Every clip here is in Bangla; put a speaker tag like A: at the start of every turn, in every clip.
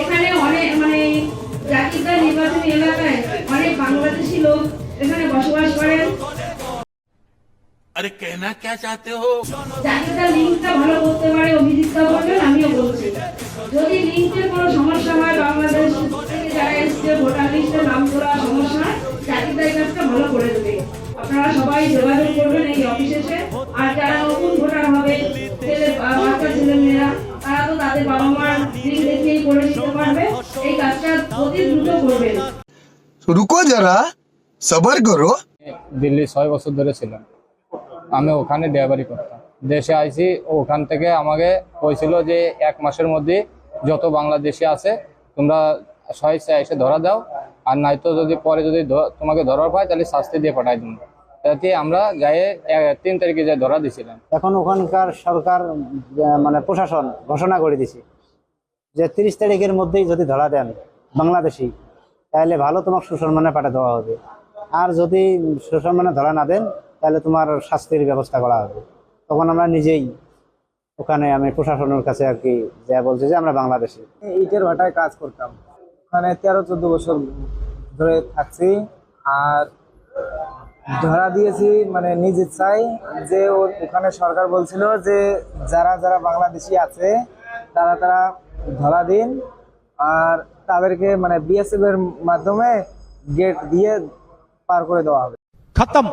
A: এখানে অনেক মানে জাকিরদার নির্বাচনী এলাকায় অনেক বাংলাদেশি লোক এখানে বসবাস করেন।
B: আরে কেনা কে চাতে হো?
A: জাকিরদার লিঙ্কটা ভালো করতে পারে অভিজিৎটা বলবেন আমিও বলছি। যদি লিঙ্কের কোনো সমস্যা হয় বাংলাদেশ থেকে যারা এসছে ভোটার লিস্টে নাম করা সমস্যা হয় জাকিরদার কাজটা ভালো করে দেবে। আপনারা সবাই যোগাযোগ করবেন এই অফিসে আর যারা নতুন ভোটার হবে রুকো যারা সবার করো
C: দিল্লি ছয় বছর ধরে ছিলাম। আমি ওখানে ড্রাইভারি করতাম। দেশে আইসি ওখান থেকে আমাকে কইছিল যে এক মাসের মধ্যে যত বাংলাদেশে আছে তোমরা সহিচ্ছা এসে ধরা দাও। আর নাই তো যদি পরে যদি তোমাকে ধরার পায় তাহলে শাস্তি দিয়ে পাঠাই দিন। তাতে আমরা গায়ে তিন তারিখে যে ধরা দিছিলাম।
D: এখন ওখানকার সরকার মানে প্রশাসন ঘোষণা করে দিছি। যে তিরিশ তারিখের মধ্যেই যদি ধরা দেন বাংলাদেশি, তাহলে ভালো তোমাকে সুসম্মানে পাঠিয়ে দেওয়া হবে। আর যদি সুসম্মানে ধরা না দেন, তাহলে তোমার শাস্তির ব্যবস্থা করা হবে। তখন আমরা নিজেই ওখানে আমি প্রশাসনের কাছে আর কি যা বলছি যে আমরা বাংলাদেশি।
E: ইটের ভাটায় কাজ করতাম। ওখানে তেরো, চোদ্দ বছর ধরে থাকছি। আর ধরা দিয়েছি মানে নিজে চাই যে ওখানে সরকার বলছিল যে যারা যারা বাংলাদেশি আছে তারা তারা ধরা দিন আর তাদেরকে মানে বিএসএফ এর মাধ্যমে গেট দিয়ে পার করে দেওয়া হবে।
F: খতম।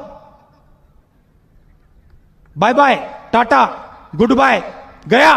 F: Bye bye tata good bye Gaya